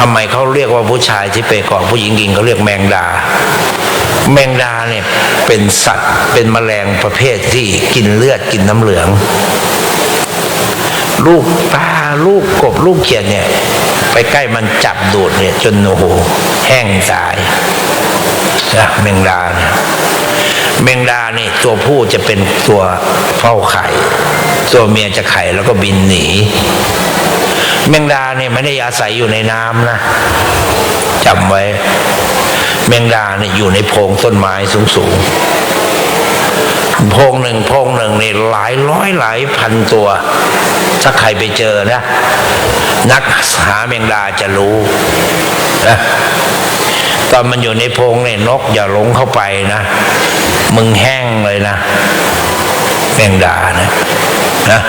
ทำไมเขาเรียกว่าผู้ชายที่ไปเกาะผู้หญิงกินเขาเรียกแมงดา แมงดาเนี่ยเป็นสัตว์เป็นแมลงประเภทที่กินเลือดกินน้ำเหลือง ลูกปลาลูกกบลูกเขียดเนี่ย ไปใกล้มันจับดูดเนี่ยจนโอ้โหแห้งตายนะแมงดาเนี่ยแมงดาเนี่ยตัวผู้จะเป็นตัวเฝ้าไข่ ตัวเมียจะไข่แล้วก็บินหนี แมงดาเนี่ยไม่ได้อาศัยอยู่ในน้ำนะจำไว้ แมงดาเนี่ยอยู่ในโพรงต้นไม้สูงๆโพรงหนึ่งโพรงหนึ่งนี่หลายร้อยหลายพันตัว ถ้าใครไปเจอนะ นักหาแมงดาจะรู้นะตอนมันอยู่ในโพรงเนี่ยนกอย่าหลงเข้าไปนะมึงแห้งเลยนะแมงดานะนะ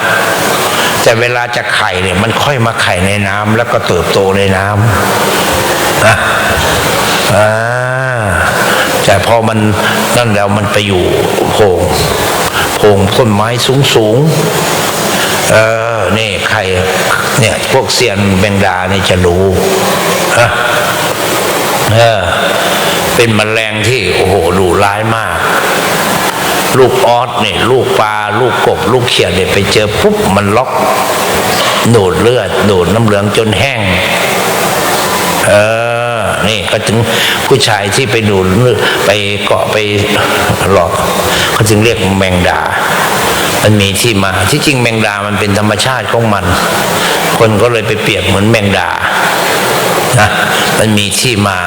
แต่เวลาจะไข่เนี่ยมันค่อยมาไข่ในน้ำแล้วก็เติบโตในน้ำนะอ่าแต่พอมันนั่นแล้วมันไปอยู่โพงโพงต้นไม้สูงสูงเออนี่ไข่เนี่ยพวกเซียนแบงดาเนี่ยจะรู้นะเออเป็นแมลงที่โอ้โหดุร้ายมาก ลูกออสเนี่ยลูกปลาลูกกบ ลูกเขียดเนี่ยไปเจอปุ๊บมันล็อกดูดเลือดดูดน้ำเหลืองจนแห้ง เออ นี่ก็ถึงผู้ชายที่ไปดูดเลือดไปเกาะไปหลอกเขาจึงเรียกแมงดา มันมีที่มา ที่จริงแมงดามันเป็นธรรมชาติของมัน คนก็เลยไปเปรียบเหมือนแมงดานะมันมีที่มา